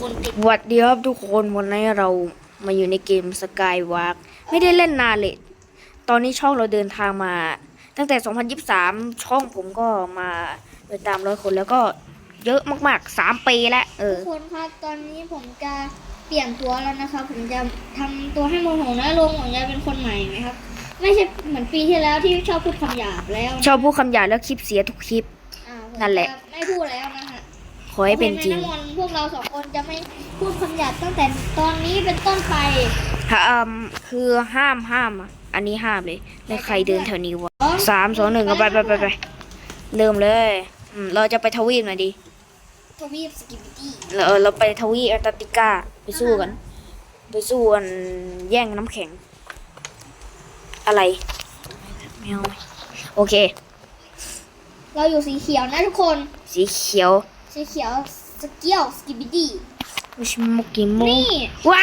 คนติดสวัสดีครับทุกคนวันนี้เรามาอยู่ในเกมสกายวาร์กไม่ได้เล่นนานเลยตอนนี้ช่องเราเดินทางมา ตั้งแต่ 2023 ช่องผมก็มาไปตามร้อยคนแล้วก็เยอะมากๆ 3 ปีแล้วเออทุกคนครับตอนนี้ผมจะเปลี่ยนตัวแล้วนะครับ ผมจะทำตัวให้โมโหน้อยลงผมจะเป็นคนใหม่นะครับ ไม่ใช่เหมือนปีที่แล้วที่ชอบพูดคำหยาบแล้วนะชอบพูดคำหยาบแล้วคลิปเสียทุกคลิปอ่าผมนั่นแหละจไม่พูดแล้วนะฮะข อให้เป็นจริงโอคไหมน้ำมนต์พวกเราสองคนจะไม่พูดคำหยาบตั้งแต่ตอนนี้เป็นต้นไปค่ะอืมคือห้ามห้ามอะอันนี้ห้ามเลยแล้วใครเดินแถวนี้วะสามสองหนึ่งเอาไปไปไปไปเริ่มเลยอืมเราจะไปทวีปหน่อยดิทวีปสกิปปี้เราเราไปทวีปแอนตาร์กติกาไปสู้กัน ไปสู้กันแย่งน้ำแข็ง อะไรไม่เอาโอเค เราอยู่สีเขียวนะทุกคน สีเขียว สีเขียวสเกียวสกิปปี้ไม่ใช่มุกิโมนี่ว้า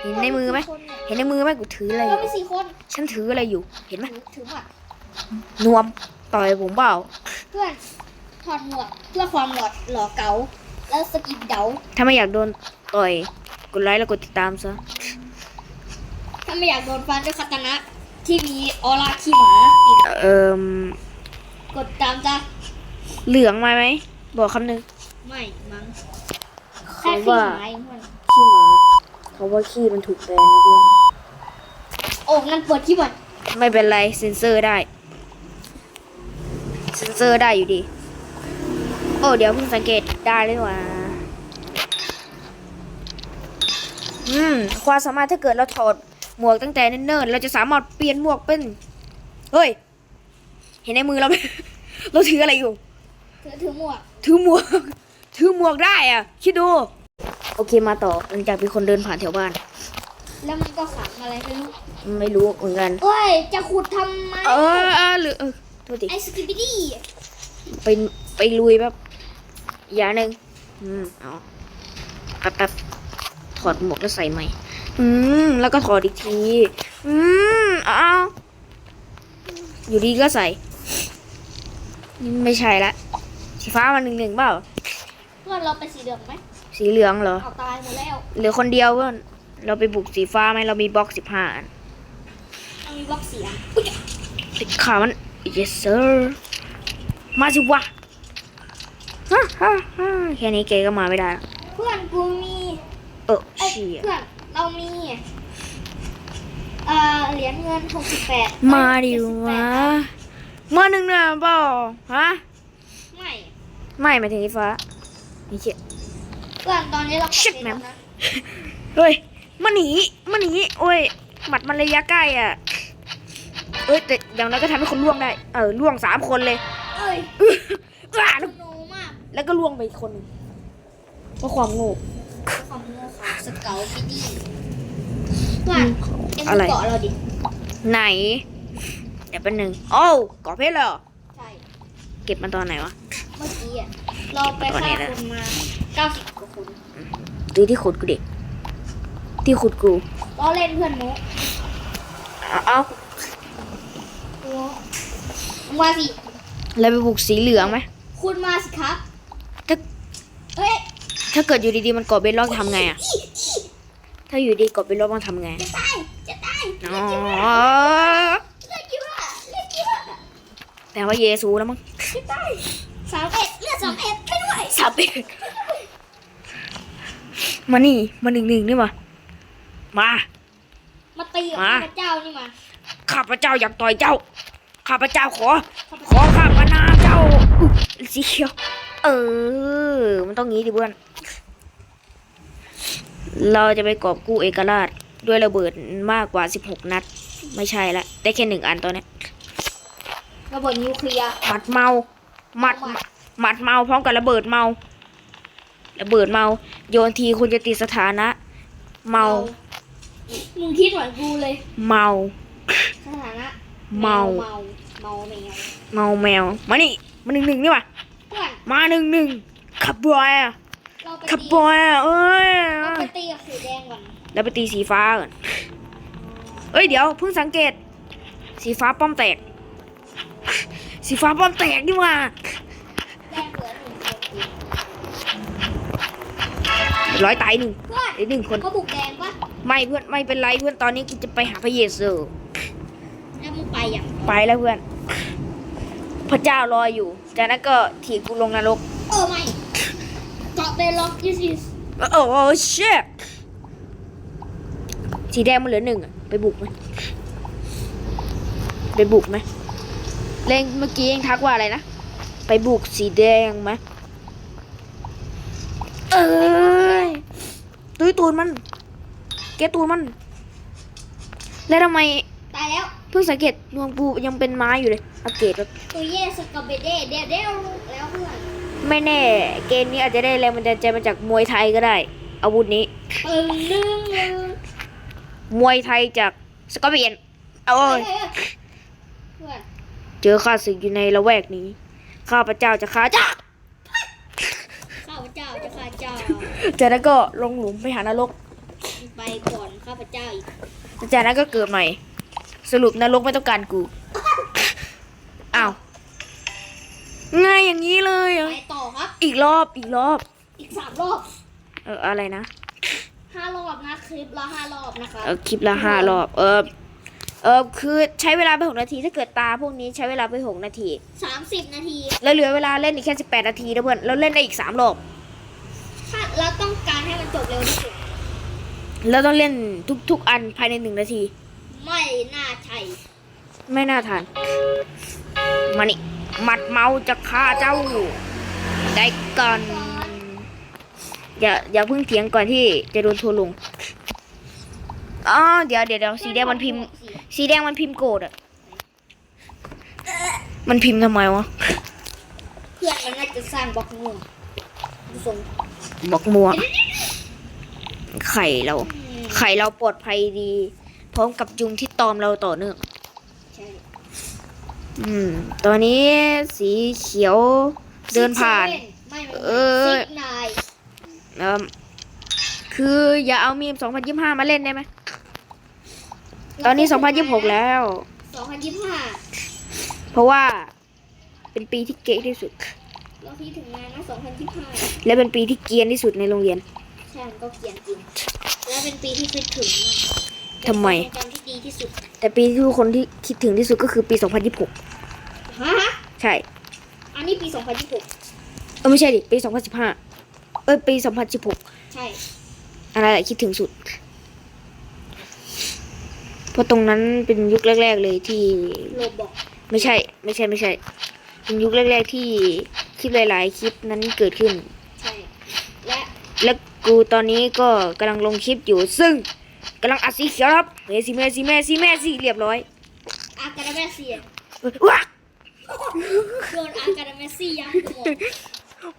เห็นในมือไหมคนเนี่ยเห็นในมือไหมกูถืออะไรอเรายู่มีสี่คนฉันถืออะไรอยู่ เห็นไหมถือถือหมวกนวมต่อยผมเปล่าเพื่อนถอดหมวกเพื่อความหล่อหล่อเก๋าแล้วสกิปเดาถ้าไม่อยากโดนต่อยกดไลค์แล้วกดติดตามซะถ้าไม่อยากโดนฟันด้วยคาตานะที่มีออร่าขี้หมาติดเอ่มกดตามจ้ะ เหลืองมาไหม บอกคำหนึ่งไม่มั้งแค่เขาขี้ว่าหมาเองเพื่อนขี้หมาเขาว่าขี้มันถูกแบนนะเพื่อนโอ้งั้นเปิดขี้หมดไม่เป็นไรเซ็นเซอร์ได้ เซ็นเซอร์ได้อยู่ดี โอ้เดี๋ยวเพิ่งสังเกตได้เลยว่าอืมความสามารถถ้าเกิดเราถอดหมวกตั้งแต่เนิ่นๆเราจะสามารถเปลี่ยนหมวกเป็น เฮ้ย เห็นในมือเราไหมเราถืออะไรอยู่ ถือถือหมวกถือหมวก ถือหมวกได้อะ คิดดู โอเคมาต่อหลังจากมีคนเดินผ่านแถวบ้าน แล้วมันก็ขังอะไรไม่รู้ไม่รู้เหมือนกันเอ้ย จะขุดทำไม เออเออหรือเออโทษทีไอ้สกิปปี้ไปไปลุยแบบอย่างหนึ่งอืมเอาแป๊บแป๊บถอดหมวกแล้วใส่ใหม่ อืม แล้วก็ถอดอีกที อืม เอาอยู่ดีก็ใส่ ไม่ใช่ละ สีฟ้ามันหนึ่งหนึ่งเปล่า เพื่อนเราไปสีเหลืองไหมสีเหลืองเหรอ เอาตายหมดแล้วเหลือคนเดียวเพื่อน เราไปบุกสีฟ้าไหมเรามีบล็อกสิบห้าอันมันมีบล็อกเสียงติดขามัน yes sir มาสิวะฮ่าฮ่าฮ่าแค่นี้เกก็มาไม่ได้ละเพื่อนกูมีเออเอ้ยเชี่ยเพื่อนเรามีเอ่อเหรียญเงินหกสิบแปดมาดิวะมาหนึ่งเนี่ยเปล่าฮะไม่ ไม่หมายถึงไฟฟ้านี่เชี่ย เพื่อนตอนนี้เรา Shit, แล้ว man นะเฮ้ยมาหนีมาหนีโอ้ยหมัดมันระยะใกล้อะเอ้ยแต่อย่างนั้นก็ทำให้คนล่วงได้ เออล่วงสามคนเลยเอ้ยอื้ออะสโนมากแล้วก็ล่วงไปอีกคนหนึ่งเพราะความโง่ ความโง่ของสเกลฟิดี้เพื่อนเอ็นอะไร เกาะเราดิ ไหน เดี๋ยวเป็นหนึ่งโอ้วเกาะเพชรเลยเหรอ ใช่ เก็บมันตอนไหนวะเมื่อกี้อะเราไปฆ่าคนมาเก้าสิบกว่าคนดูที่ขุดกูเด็กที่ขุดกูล้อเล่นเพื่อนโมเอาเอาโมมาสิแล้วไปบุกสีเหลืองไหมคุณมาสิครับถ้าเฮ้ยถ้าเกิดอยู่ดีๆมันเกาะเบนล็อกทำไงอะอีอีถ้าอยู่ดีเกาะเบนล็อกมันทำไงจะตายจะตายอ๋อเลือดกี่ว่าเลือดกี่ว่าแต่ว่าเยซูแล้วมั้งจะตาย สามเอ็ดเลือดสามเอ็ดไปด้วยสับเองมานี่มาหนึ่งหนึ่งนี่มามา มาตีกับมาข้าพเจ้านี่มาข้าพเจ้าอยากต่อยเจ้า ข้าพเจ้าขอ ขอข้าพนามเจ้าอุ๊ยสีเขียวเออ มันต้องงี้ดิเพื่อน เราจะไปกอบกู้เอกราชด้วยระเบิดมากกว่า 16 นัด ไม่ใช่ละ ได้แค่หนึ่งอันตอนเนี้ยระเบิดนิวเคลียร์หมัดเมา หมัดหมัดเมาพร้อมกับระเบิดเมา ระเบิดเมา โยนทีคุณจะติดสถานะ เมา มึงคิดเหมือนกูเลยเมาสถานะเมาเมาเมาแมวเมาแมวมานี่มาหนึ่งหนึ่งนี่มาเพื่อนมาหนึ่งหนึ่งขับบอยอะเราไปขับตีบอยอะเอ้ยเราไปตีกับสีแดงก่อนแล้วไปตีสีฟ้าก่อนเอ้ยเดี๋ยวเพิ่งสังเกต สีฟ้าป้อมแตก สีฟ้าป้อมแตกนี่หว่าแดงเหลือหนึ่งคนร้อยตายหนึ่งเพื่อนไอ้หนึ่งคนเขาบุกแดงปะไม่เพื่อนไม่เป็นไรเพื่อนตอนนี้กูจะไปหาพระเยซูแล้วมึงไปอย่างไปแล้วเพื่อน พระเจ้ารออยู่ จากนั้นก็ถีบกูลงนรกเออไม่เกาะเบลล็อก this is โอ้โหเชี่ยสีแดงมันเหลือหนึ่งอะไปบุกไหมไปบุกไหม เล่งเมื่อกี้เองทักว่าอะไรนะ ไปบุกสีแดงไหมเอ้ยตุยตูนมัน แกตูนมัน แล้วทำไมตายแล้วเพิ่งสังเกตดวงปูยังเป็นไม้อยู่เลยอัปเกรดแล้วตัวเย่สกับเบเด้เดเดลแล้วเพื่อนไม่แน่ เกมนี้อาจจะได้แรงมันจะมาจากมวยไทยก็ได้ อาวุธนี้ปึ้งนึ่งหนึ่งมวยไทยจากสกอตเบียนโอ้เฮ้ยยเฮ้ยเพื่อน เจอข้าศึกอยู่ในละแวกนี้ ข้าพเจ้าจะฆ่าจ้า ข้าพเจ้าจะข้าเจ้า จากนั้นก็ลงหลุมไปหานรก ไปก่อนข้าพเจ้าอีกจากนั้นก็เกิดใหม่ สรุปนรกไม่ต้องการกู อ้าว ง่ายอย่างนี้เลยเหรอไปต่อครับ อีกรอบอีกรอบ อีกสามรอบเอออะไรนะห้ารอบนะคลิปละห้ารอบนะคะ เออคลิปละห้ารอบ เออ เออคือใช้เวลาไปหกนาทีถ้าเกิดตาพวกนี้ใช้เวลาไปหกนาที สามสิบนาที แล้วเหลือเวลาเล่นอีกแค่สิบแปดนาทีนะเพื่อนแล้วเล่นได้อีกสามรอบถ้าเราต้องการให้มันจบเร็วที่สุด แล้วต้องเล่นทุก ๆ อันภายในหนึ่งนาที ไม่น่าใช่ไม่น่าทานมานี่หมัดเมาจะฆ่าเจ้า ได้ก่อน อย่าอย่าเพิ่งเถียงก่อนที่จะโดนทัวร์ลงอ๋อเดี๋ยวเดี๋ยวเดี๋ยวสีแดงมันพิมพ์ สีแดงมันพิมพ์โกรธอะมันพิมพ์ทำไมวะเพื่อนมันน่าจะสร้างบล็อกม่วงดูทรงบอกมัว ไข่เรา ไข่เราปลอดภัยดี พร้อมกับยุงที่ตอมเราต่อเนื่อง ใช่อืม ตอนนี้สีเขียวเดินผ่าน ไม่ไม่เออซิกนาย เอิ่มคืออย่าเอามีม2025 มาเล่นได้ไหม ตอนนี้ 2026 แล้วสองพันยี่สิบห้าเพราะว่าเป็นปีที่เก๋ที่สุด เราพี่ถึงงานนะสองพันยี่สิบห้าและเป็นปีที่เกรียนที่สุดในโรงเรียน ใช่มันก็เขียนจริง และเป็นปีที่คิดถึงนะทำไม เป็นความทรงจำที่ดีที่สุดแต่ปีที่ทุกคนที่คิดถึงที่สุดก็คือปี 2026 ฮะใช่ อันนี้ปีสองพันยี่สิบหกเออไม่ใช่ดิ ปี 2015 เออปี 2016 ใช่ อะไรแหละคิดถึงสุด เพราะตรงนั้นเป็นยุคแรก ๆ เลยที่โลบอกไม่ใช่ ไม่ใช่ไม่ใช่ เป็นยุคแรก ๆ ที่คลิปหลาย ๆ คลิปนั้นเกิดขึ้น ใช่ และ และกูตอนนี้ก็กำลังลงคลิปอยู่ ซึ่งกำลังอัดสีเขียวครับเมซี่เมซี่เมซี่เมซี่เรียบร้อยอากาดาเมเซียว้าโดนอากาดาเมซี่ยับหมด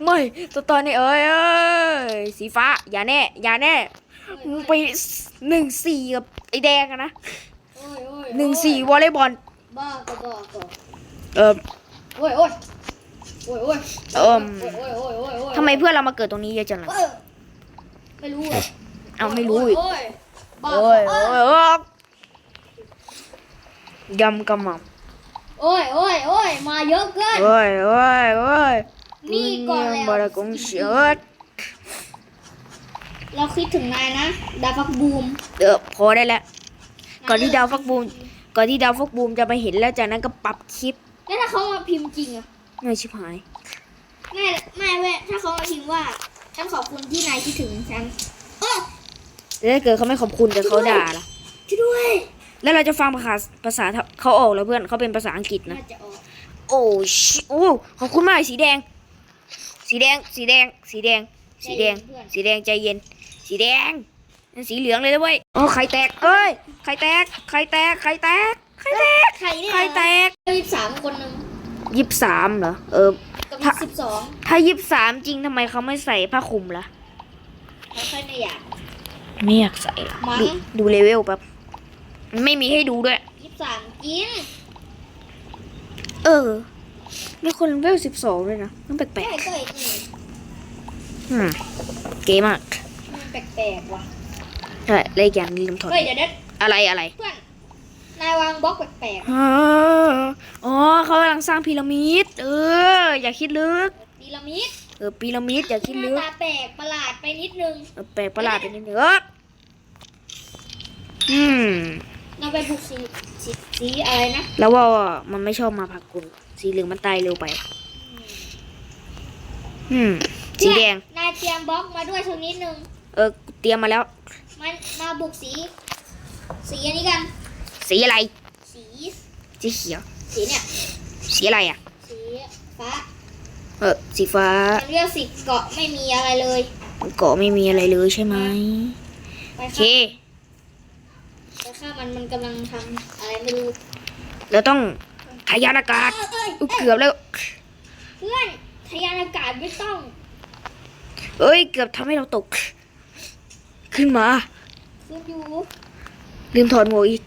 ไม่ตอนตอนนี้เอ้ยเอ้ยสีฟ้าอย่าแน่อย่าแน่ มึงไปหนึ่งสี่กับไอแดงอะนะโอ้ยโอ้ยหนึ่งสี่วอลเลย์บอลบ้าก็บ้าก็เออโอ้ยโอ้ยโอ้ยโอ้ยเอิ่มโอ้ยโอ้ยโอ้ยโอ้ยโอ้ยทำไมเพื่อนเรามาเกิดตรงนี้เยอะจังล่ะเออไม่รู้อะเอาไม่รู้อีกโอ้ยบ้าโอ้ยเอโอ้อยโอ้ยยำกำมังโอ้ยโอ้ยโอ้ยมาเยอะเกินโอ้ยโอ้ยโอ้ยนี่ก่อนแล้วบาร์กง เชิดเราคิดถึงนายนะ ดาฟักบูม เออพอได้แล้ว ก่อนที่ดาวฟักบูม ก่อนที่ดาวฟักบูมจะมาเห็นแล้วจากนั้นก็ปรับคลิปแล้วถ้าเขามาพิมพ์จริงอะไม่ชิบหาย ไม่ไม่เว้ยถ้าเขามาพิมพ์ว่า ฉันขอบคุณที่นายคิดถึงฉันเออแล้วถ้าเกิดเขาไม่ขอบคุณแต่เขาด่าล่ะ ช่วยด้วย แล้วเราจะฟังภาษาภาษาเขาออกแล้วเพื่อนเขาเป็นภาษาอังกฤษนะ น่าจะออก โอ้ชิโอ้ขอบคุณมากสีแดง สีแดง สีแดง สีแดง สีแดง สีแดงใจเย็น สีแดงนั่นสีเหลืองเลยนะเว้ยโอ้ไข่แตกเอ้ยไข่แตกไข่แตกไข่แตกไข่แตกใครเนี่ยไข่แตกยี่สิบสามคนหนึ่งยี่สิบสามเหรอเออ กับถ้าสิบสองถ้ายี่สิบสามจริงทำไมเขาไม่ใส่ผ้าคลุมล่ะเขาค่อยไม่อยาก ไม่อยากใส่ล่ะมั้ง ดูดูเลเวลแป๊บไม่มีให้ดูด้วย ยี่สิบสามกินเออมีคนเลเวลสิบสองด้วยนะมันแปลใช่กก็อีกหนึ่งๆอืมเก๋มากมัน แปลกๆว่ะใช่เลยอีกอย่างลืมถอดเฮ้ยเดี๋ยวเด็ดอะไรอะไรเพื่อนนายวางบล็อกแปลกอ๋ออ๋อเขากำลังสร้างพีระมิด เออ อย่าคิดลึก ๆพีระมิดเออพีระมิดอย่าคิดหน้าลึกตาแปลกประหลาดไปนิดนึง เออแปลกประหลาดไปนิดนึงเอออืม เราไปบุกสีสีสีอะไรนะแล้วว่ามันไม่ชอบมาพักกุลสีเหลืองมันตายเร็วไป อืม สีแดง นายเตรียมบล็อกมาด้วยสักนิดนึง เออเตรียมมาแล้ว มันมาบุกสี สีอันนี้กัน สีอะไร สีสีเขียว สีเนี่ย สีอะไรอะ สีฟ้า เออสีฟ้ามันเรียกสีเกาะไม่มีอะไรเลยเกาะไม่มีอะไรเลยใช่ไหมไปโอเคฆ่าไปฆ่ามันมันกำลังทำอะไรไม่รู้เราต้องทะยานอากาศเอ้ยอุ๊ยเอ้ยเกือบแล้วเพื่อนทะยานอากาศไม่ต้อง เอ้ย เกือบทำให้เราตก ขึ้นมาขึ้นอยู่ลืมถอดหมวกอีก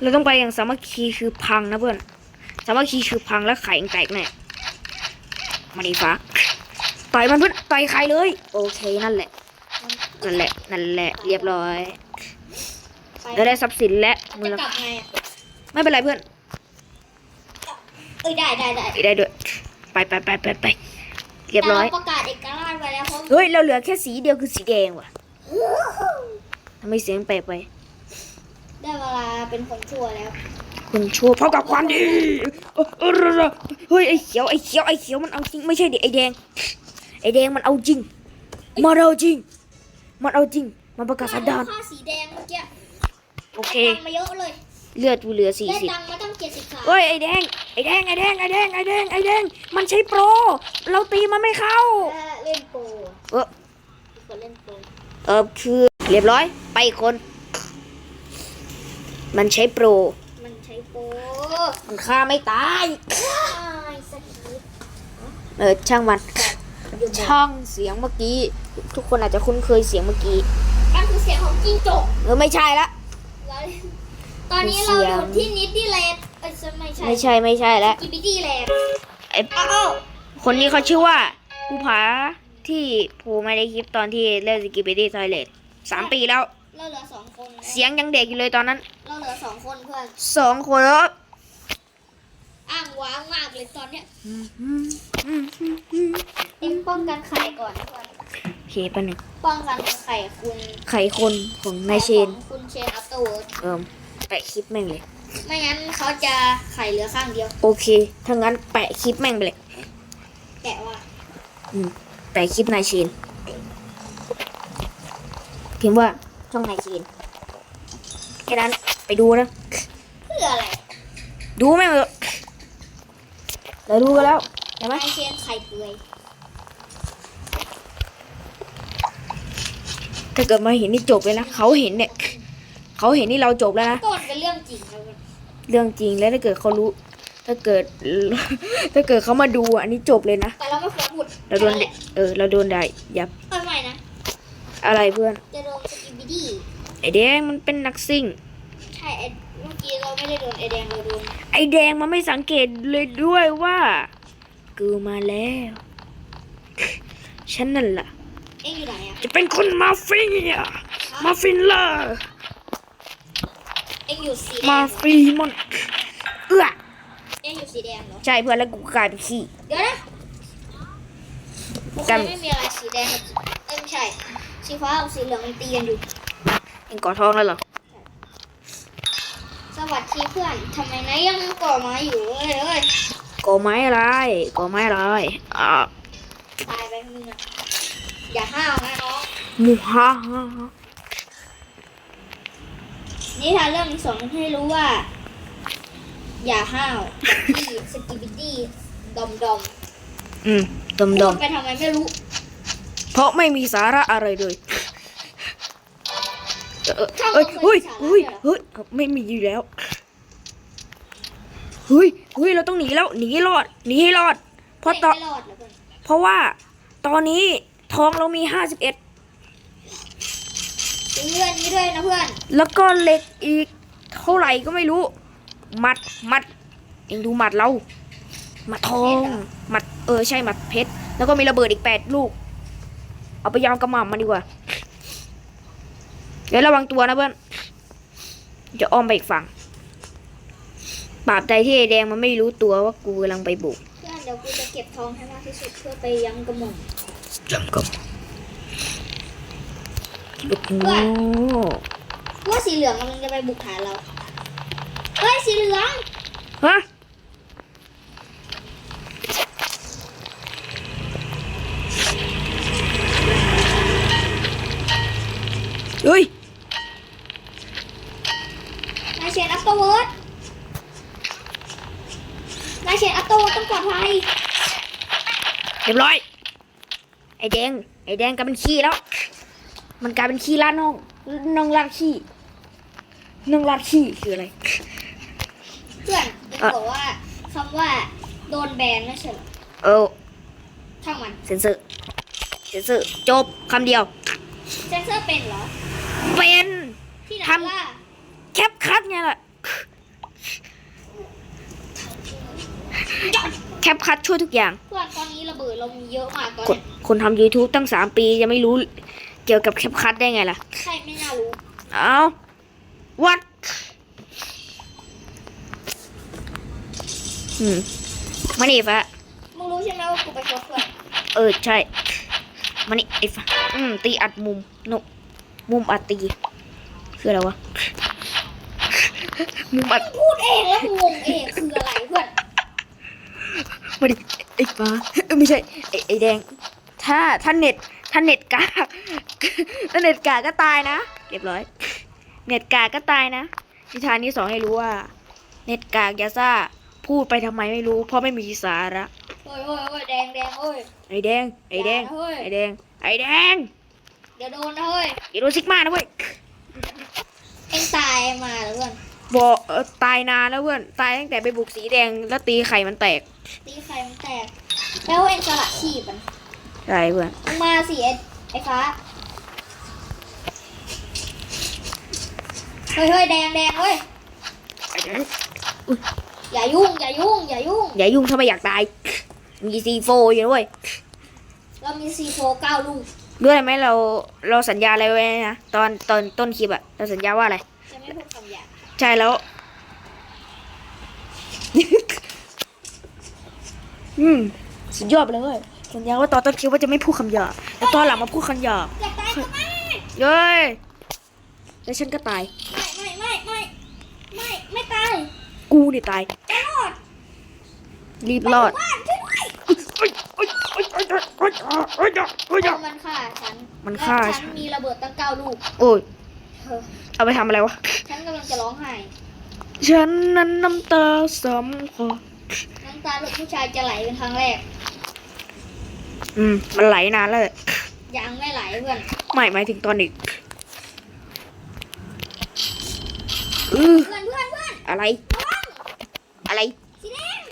เราต้องไปอย่างสามัคคีคือพังนะเพื่อน สามัคคีคือพังแล้วไข่ยังแตกแน่มาดีฟ้าต่อยมันเพื่อนต่อยไข่เลย โอเคนั่นแหละ นั่นแหละ นั่นแหละ เรียบร้อยไปเราได้ทรัพย์สินและมูจะลกลัค่าบไงอะไม่เป็นไรเพื่อน เอ้ยได้ได้ได้ไปได้ด้วย ไปไปไปไปไปเรียบร้อยแต่าประกาศเอกราชไว้แล้วเพราะเฮ้ยเราเหลือแค่สีเดียวคือสีแดงว่ะ ทำไมเสียงแปลกไป ได้เวลาเป็นคนชั่วแล้วคุณชั่วพบกับความดีเออเออเออเฮ้ยไอ้เขียวไอ้เขียวไอ้เขียวมันเอาจริงไม่ใช่ดิไอ้แดง ไอ้แดงมันเอาจริงมันเอาจริง มันเอาจริง มันประกาศสันดานค่าสีแดงเมื่อกี้โอเคได้ตังค์มาเยอะเลยเลือดกูเหลือสี่ได้สิบ ตังค์มาตั้งเจ็ดสิบสามเฮ้ยไอ้แดงไอ้แดงไอ้แดงไอ้แดงไอ้แดงไอ้แดง มันใช้โปร เราตีมันไม่เข้า เล่นโปรเออคนเล่นโปร เออคือเรียบร้อย ไปอีกคน มันใช้โปร มันใช้โปรมันฆ่าไม่ตายไอ้สักทีเออช่างมันอยู่บนช่างเสียงเมื่อกี้ ทุกคนอาจจะคุ้นเคยเสียงเมื่อกี้นั่นคือเสียงของจิ้งจกเออไม่ใช่ละแล้วตอนนี้เราอยู่ที่นิดดี้แลนด์เอ้ยไม่ใช่ไม่ใช่ไม่ใช่แล้วกิบิดี้แลนด์ไอ้อ้าวคนนี้เขาชื่อว่าภูผา ที่ภูมาในคลิปตอนที่เล่นสกิปปี้ทอยเลตสามปีแล้ว เราเหลือสองคนนะเสียงยังเด็กอยู่เลยตอนนั้นเราเหลือสองคนเพื่อนสองคนแล้วอ้างว้างมากเลยตอนเนี้ยเอ็มป้องกันไข่ก่อนเพื่อนโอเคแป๊บนึงป้องกันไข่คุณไข่คนของนายเชนของคุณเชนอัปเตอร์เวิร์ดเอิมแปะคลิปแม่งเลย ไม่งั้นเขาจะไข่เหลือข้างเดียว โอเคถ้างั้นแปะคลิปแม่งไปเลย แต่ว่า อืม แปะคลิปนายเชนพิมพ์ว่าช่องนายเชนแค่นั้นไปดูนะเพื่ออะไร ดูแม่งเลยเราดูกันแล้วใช่ไหมนายเชนไข่เปื่อยถ้าเกิดมาเห็นนี่จบเลยนะเขาเห็นเนี่ยเขาเห็นนี่เราจบแล้วนะก็มันเป็นเรื่องจริงนะเว้ยเรื่องจริงแล้วถ้าเกิดเขารู้ ถ้าเกิด ถ้าเกิดเขามาดูอะอันนี้จบเลยนะแต่เราไม่ควรพูดเราโดนแค่แหละ เออ เราโดนได้ยับเออไม่นะ อะไรเพื่อน จะโดนสกิบิดี้ไอแดงมันเป็นนักซิ่ง ใช่ไอ้เมื่อกี้เราไม่ได้โดนไอแดงเราโดนไอแดงมันไม่สังเกตเลยด้วยว่า กูมาแล้ว ฉันนั่นล่ะ เอ็งอยู่ไหนอะจะเป็นคนมาเฟียมาฟินเลอร์เอ็งอยู่สีแดมางฟีมอนเอื้อเอ็งอยู่สีแดงเหรอ ใช่เพื่อนแล้วกูกลายเป็นขี้ เดี๋ยวนะโอเค กันไม่มีอะไรสีแดงกับเอ้ยไม่ใช่ สีฟ้ากับสีเหลืองมันตีกันอยู่เอ็งกอดทองแล้วเหรอ สวัสดีเพื่อนทำไมนายยังก่อไม้อยู่เอ้ยเอ้ยก่อไม้อะไรก่อไม้อะไรอ่าตายไปมึงอะอย่าห้าวนะน้องหมูฮ่าฮ่าฮ่านี่ทานเรื่องนี้สอนให้รู้ว่า อย่าห้าวที่สกิบิตี้ดอมดอมอืม ดมดพูมดไปทำไมไม่รู้เพราะไม่มีสาระอะไรเลยเออเอ้ยเฮ้ยเฮ้ยเฮ้ยไม่มีอยู่แล้วเฮ้ยเฮ้ยเราต้องหนีแล้วหนีให้รอดหนีให้รอด เพราะตอนไม่รอดแล้วเพื่อนเพราะว่าตอนนี้ทองเรามีห้าสิบเอ็ดตีเพื่อนนี้ด้วยนะเพื่อนแล้วก็เหล็กอีกเท่าไหร่ก็ไม่รู้หมัดหมัดเองดูหมัดเรา หมัดทองหมัดเออใช่หมัดเพชรแล้วก็มีระเบิดอีกแปดลูก เอาไปยาวกระหม่อมมันดีกว่า เดี๋ยวระวังตัวนะเพื่อนจะอ้อมไปอีกฝั่งปราบใดที่ไอ้แดงมันไม่รู้ตัวว่ากูกำลังไปบุกเพื่อนเดี๋ยวกูจะเก็บทองให้มากที่สุดเพื่อไปยังกระหม่อมจังกับโอ้โหว่าสีเหลืองกำลังจะไปบุกฐานเราเฮ้ยสีเหลืองฮะเฮ้ย นายเชนอัปเตอร์เวิร์ดนายเชนอัปเตอร์เวิร์ดต้องปลอดภัย เรียบร้อย ไอ้ แดง ไอ้แดงกลายเป็นขี้แล้ว มันกลายเป็นขี้ลาดน้อง น้องลาดขี้ น้องลาดขี้คืออะไร เพื่อนจะบอกว่าคำว่าโดนแบนไม่ใช่เหรอเออช่างมัน เซนเซอร์ เซนเซอร์ จบคำเดียว เซนเซอร์เป็นเหรอ เป็นที่ไหนทำล่ะแคปคัดไงล่ะ แค ปคัดช่วยทุกอย่าง เพื่อนตอนนี้ระเบิดเรามีเยอะมากตอนคนเนี้ยคนทำ YouTube ตั้งสามปียังไม่รู้เกี่ยวกับแคปคัดได้ไงล่ะใช่ไม่น่ารู้เอาวัดอืมมานี่ฟ้ามึงรู้ใช่ไหมว่ากูไปชกเพื่อนเออ ใช่ มานี่ไอ้ฟ้าอืม ตีอัดมุมโนมุมอัดตี คืออะไรวะ มุมอัด พูดเองแล้วกูงงเองคืออะไรเพื่อน มาดิไอ้ฟ้าเอ้ยไม่ใช่ไอ้ไอ้แดง ถ้าถ้าเน็ตถ้าเน็ตกากถ้าเน็ตกากก็ตายนะเรียบร้อย เน็ตกากก็ตายนะนิทานนี้สอนให้รู้ว่า เน็ตกากอยาซ่าพูดไปทำไมไม่รู้ เพราะไม่มีสาระเฮ้ยเฮ้ยเฮ้ยแดงแดงเฮ้ยไอ้แดงไอ้แดงอย่านะเฮ้ยไอ้แดงไอ้แดงเดี๋ยวโดนนะเฮ้ยอย่าโดนซิกมานะเว้ยเอ็งตายมาเหรอเพื่อน บอกเออตายนานแล้วเพื่อน ตายตั้งแต่ไปบุกสีแดงแล้วตีไข่มันแตก ตีไข่มันแตก แล้วเอ็งสละชีพมันใช่เพื่อนมึงมาสิไอ้ไอ้ฟ้าเฮ้ยเฮ้ยแดงแดงเฮ้ยไอ้แดงอย่ายุ่ง อย่ายุ่ง อย่ายุ่ง อย่ายุ่งถ้าไม่อยากตาย มีซีโฟอยู่ด้วยเรามีซีโฟเก้าลูกด้วยไหมเราเราสัญญาอะไรไว้นะตอนตอนต้นคลิปอะเราสัญญาว่าอะไร ใช่แล้ว อืม สุดยอดไปเลยสัญญาว่าตอนต้นคิดว่าจะไม่พูดคำหยาบแล้วตอนหลังมาพูดคำหยาบอยาตายไม่เย้ยแล้วฉันก็ตาย ไม่ไม่ไม่ไม่ไม่ไม่ตายกูเนี่ยตาย จะรอดรีบรอดมันฆ่าฉันมันฆ่าฉันมีระเบิดตั้งเก้าลูก โอ้ย เอาไปทำอะไรวะ ฉันกำลังจะร้องไห้ ฉันนั้นน้ำตาสำคอน้ำตาลูกผู้ชายจะไหลเป็นครั้งแรก อืม มันไหลนานแล้วแหละยังไม่ไหลเพื่อนไม่หมายถึงตอนเด็กอือเพื่อนเพื่อนเพื่อนอะไร อะไรสีแดง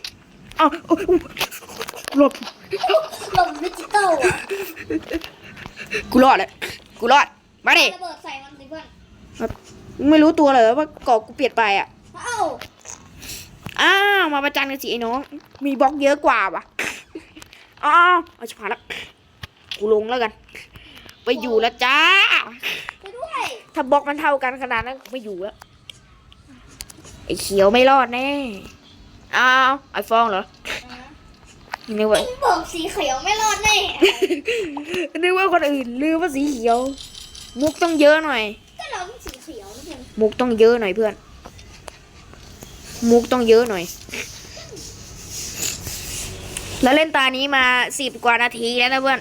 อ้าวโอ้โอ้หลบลมดิจิตอลอะกูรอดแล้วกูรอด มาดิระเบิดใส่มัน สิเพื่อนมึงไม่รู้ตัวเลยว่าเกาะกูเปลี่ยนไปอะ เอ้าอ้าวมาประจันกันสิไอ้น้อง มีบล็อกเยอะกว่าว่ะอ้าวเอาชิบหายแล้วกูลงแล้วกัน ไปอยู่แล้วจ้า ไปด้วยถ้าบล็อกมันเท่ากันขนาดนั้นกูไม่อยู่แล้วไอ้เขียวไม่รอดแน่อ้าวไอ้ฟองเหรอนึกว่าเอ็งบอกสีเขียวไม่รอดแน่นึกว่าคนอื่นลืมว่าสีเขียว มุกต้องเยอะหน่อย ก็เราเป็นสีเขียวนี่เองมุกต้องเยอะหน่อยเพื่อน มุกต้องเยอะหน่อย แล้วเล่นตานี้มาสิบกว่านาทีแล้วนะเพื่อน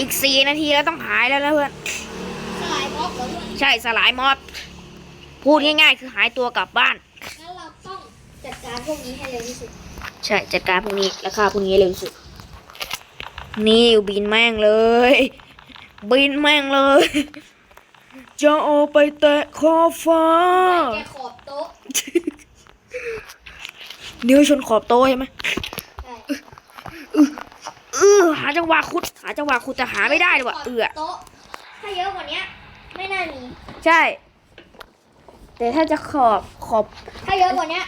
อีกสี่นาทีแล้วต้องหายแล้วนะเพื่อน สลายบล็อกเหรอเพื่อนใช่สลายมอด พูดง่ายๆ คือหายตัวกลับบ้าน งั้นเราต้องจัดการพวกนี้ให้เร็วที่สุดใช่จัดการพวกนี้ราคาพวกนี้ให้เร็วที่สุด นี่บินแม่งเลย บินแม่งเลย จะเอาไปแตะขอบฟ้า แกขอบโต๊ะนิ้วชนขอบโต๊ะใช่ไหมใช่เออหาจังหวะขุด หาจังหวะขุดแต่หาไม่ได้เลยว่ะเออโต๊ะถ้าเยอะกว่านี้ไม่น่ามี ใช่ แต่ถ้าจะขอบขอบ ถ้าเยอะกว่านี้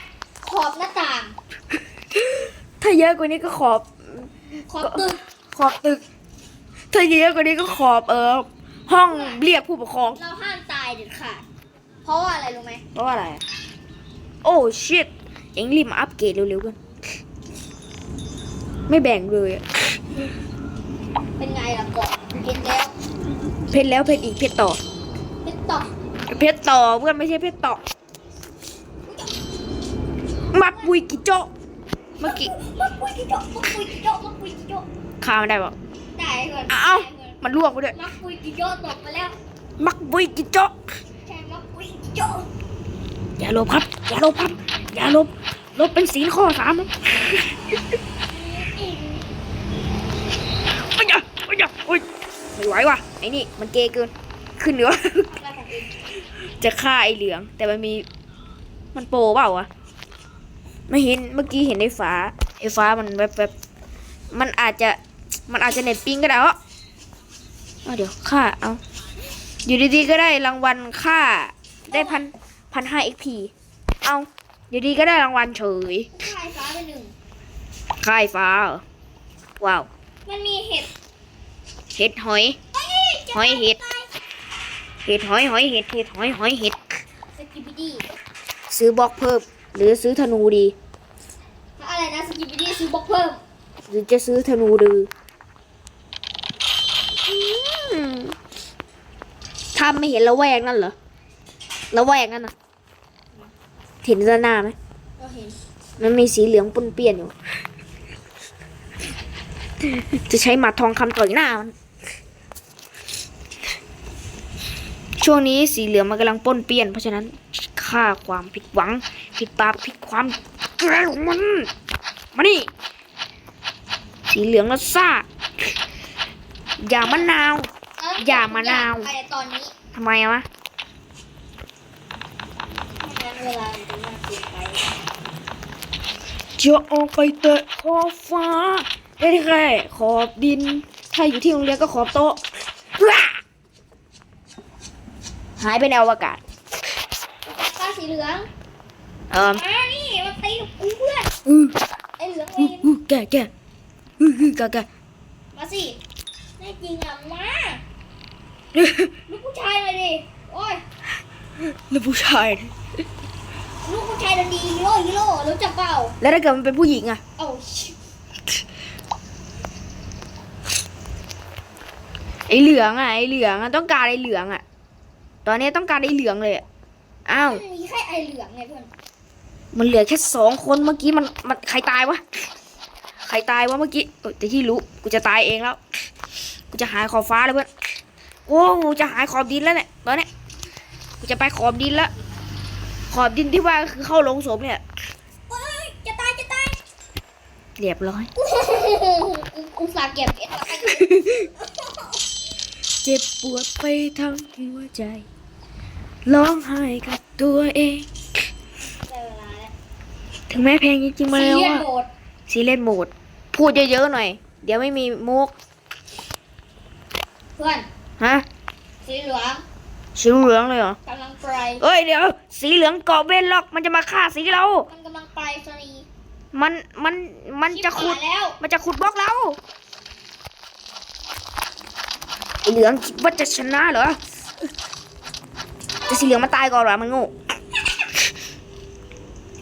ขอบหน้าต่าง ถ้าเยอะกว่านี้ก็ขอบ ขอบตึก ขอบตึก ถ้าเยอะกว่านี้ก็ขอบเออ ห้องเรียกผู้ปกครอง เราห้ามตายเด็ดขาด เพราะว่าอะไรรู้ไหมเพราะว่าอะไรอะโอ้ชิตเอ็งรีบมาอัปเกรดเร็วๆกัน ไม่แบ่งเลยอะเป็นไงล่ะก่อนเห็นแล้วเพชรแล้วเพชรอีกเพชรต่อเป็นตอกเพชรต่อเพื่อนไม่ใช่เพชรต่อมักบุยกิโจเมื่อกี้มักปุยกิโจมักปุยกิโจมักปุยกิโจข้ามได้ปะได้เพื่อนอ้าวได้เพื่อน มันลวกไปด้วยมักปุยกิโจตกไปแล้ว มักบุยกิโจใช่มักปุยกิโจอย่าลบครับ อย่าลบครับ อย่าลบ ลบเป็นศีลข้อสามโอ้ยอย่าโอ้ยอย่าโอ้ยไม่ไหวว่ะไอ้นี่มันเกย์เกิน ขึ้นเหนือ อะไรของเองจะฆ่าไอ้เหลือง แต่มันมี มันโปรเปล่าวะไม่เห็นเมื่อกี้เห็นไอ้ฟ้าไอ้ฟ้ามันแบบแบบมันอาจจะมันอาจจะเน็ตปิงก็ได้เหรอเอา เดี๋ยวค่าเอาอยู่ดีๆก็ได้รางวัลค่าได้พันพันห้าเอ็กพีเอาอยู่ดีก็ได้รางวัลเฉยผู้ชายฟ้าเป็นหนึ่งค่ายฟ้าเหรอว้าว มันมีเห็ด เห็ดหอยเอ้ยจะหอยเห็ดตายเห็ดหอยหอยเห็ดเห็ดหอยหอยเห็ด สกิปปี้ซื้อบล็อกเพิ่ม หรือซื้อธนูดี อะไรนะสกิปปี้ซื้อบล็อกเพิ่ม หรือจะซื้อธนูดืออ ถ้าไม่เห็นละแวกนั่นเหรอละแวกนั่นน่ะเห็นด้านหน้าไหมก็เห็นมันมีสีเหลืองปนเปี้ยนอยู่ จะใช้หมัดทองคำต่อยหน้ามัน ช่วงนี้สีเหลืองมันกำลังป้นเปี้ยน เพราะฉะนั้นฆ่าความผิดหวัง ผิดบาปผิดความแกล้งของมัน มานี่ สีเหลืองแล้วซ่า อย่ามะนาวเอ้อย่ามะนาวภายในตอนนี้ทำไมอะวะไม่งั้นเวลามันจะมากเกินไปจะออกไปเตะขอบฟ้าได้แค่ขอบดิน ถ้าอยู่ที่โรงเรียนก็ขอบโต๊ะว้าหายไปในอวกาศ ฟ้าสีเหลืองเอ่อมานี่มาตีกับกูเพื่อนอือไอ้เหลืองเวอือนอือแกแกอืออือแกแกมาสิแน่จริงอะมา ลูกผู้ชายเลยดิ โอ้ยแล้วผู้ชาย ลูกผู้ชายดันดีฮีโร่ฮีโร่รู้จักเปล่า แล้วถ้าเกิดมันเป็นผู้หญิงอะเอ้าไอเหลืองอะไอเหลืองอะต้องการไอเหลืองอะตอนนี้ต้องการไอเหลืองเลยอะอ้าวมันมีแค่ไอเหลืองไงเพื่อน มันเหลือแค่สองคนเมื่อกี้มันมันใครตายวะ ใครตายวะเมื่อกี้เออแต่ที่รู้กูจะตายเองแล้ว กูจะหายขอบฟ้าเลยเพื่อน โอ้กูจะหายขอบดินแล้วเนี่ยตอนเนี้ยกูจะไปขอบดินแล้วขอบดินที่ว่าคือเข้าลงศพเนี่ยเอ้ยจะตายจะตายเรียบร้อยกูกูสาเก็บเอ็ดต่อไปเจ็บปวดไปทั้งหัวใจร้องไห้กับตัวเองได้เวลาแล้วถึงแม้เพลงจริงๆมาแล้วซีเรียสอะโหมดซีเล่นโหมด พูดเยอะๆหน่อย เดี๋ยวไม่มีมุก เพื่อน ฮะ สีเหลืองสีเหลืองเลยเหรอ กำลังไปเอ้ยเดี๋ยว สีเหลืองเกาะเบนล็อกมันจะมาฆ่าสีเรา มันกำลังไปสนีย์มันมันมันจะขุด ชิบหายแล้วมันจะขุดบล็อกเราไอเหลืองคิดว่าจะชนะเหรอแต่สีเหลืองมันตายก่อนเหรอมันโง่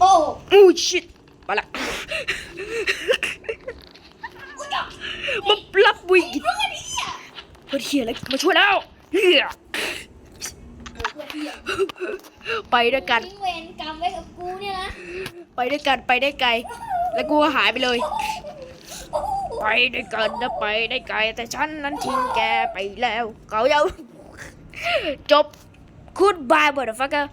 โอ้อู้ชิตไปละมารับบุยกินเพื่อนนี่อะ เพื่อนเฮียอะไรมาช่วยแล้วเฮียเพื่อนเหี้ยไปด้วยกัน ทิ้งเวรกรรมไว้กับกูเนี่ยนะไปด้วยกันไปได้ไกล แล้วกูก็หายไปเลยโอ้โหไปด้วยกันนะไปได้ไกล แต่ฉันนั้นทิ้งแกไปแล้ว เขาเยาจบ Goodbye motherfucker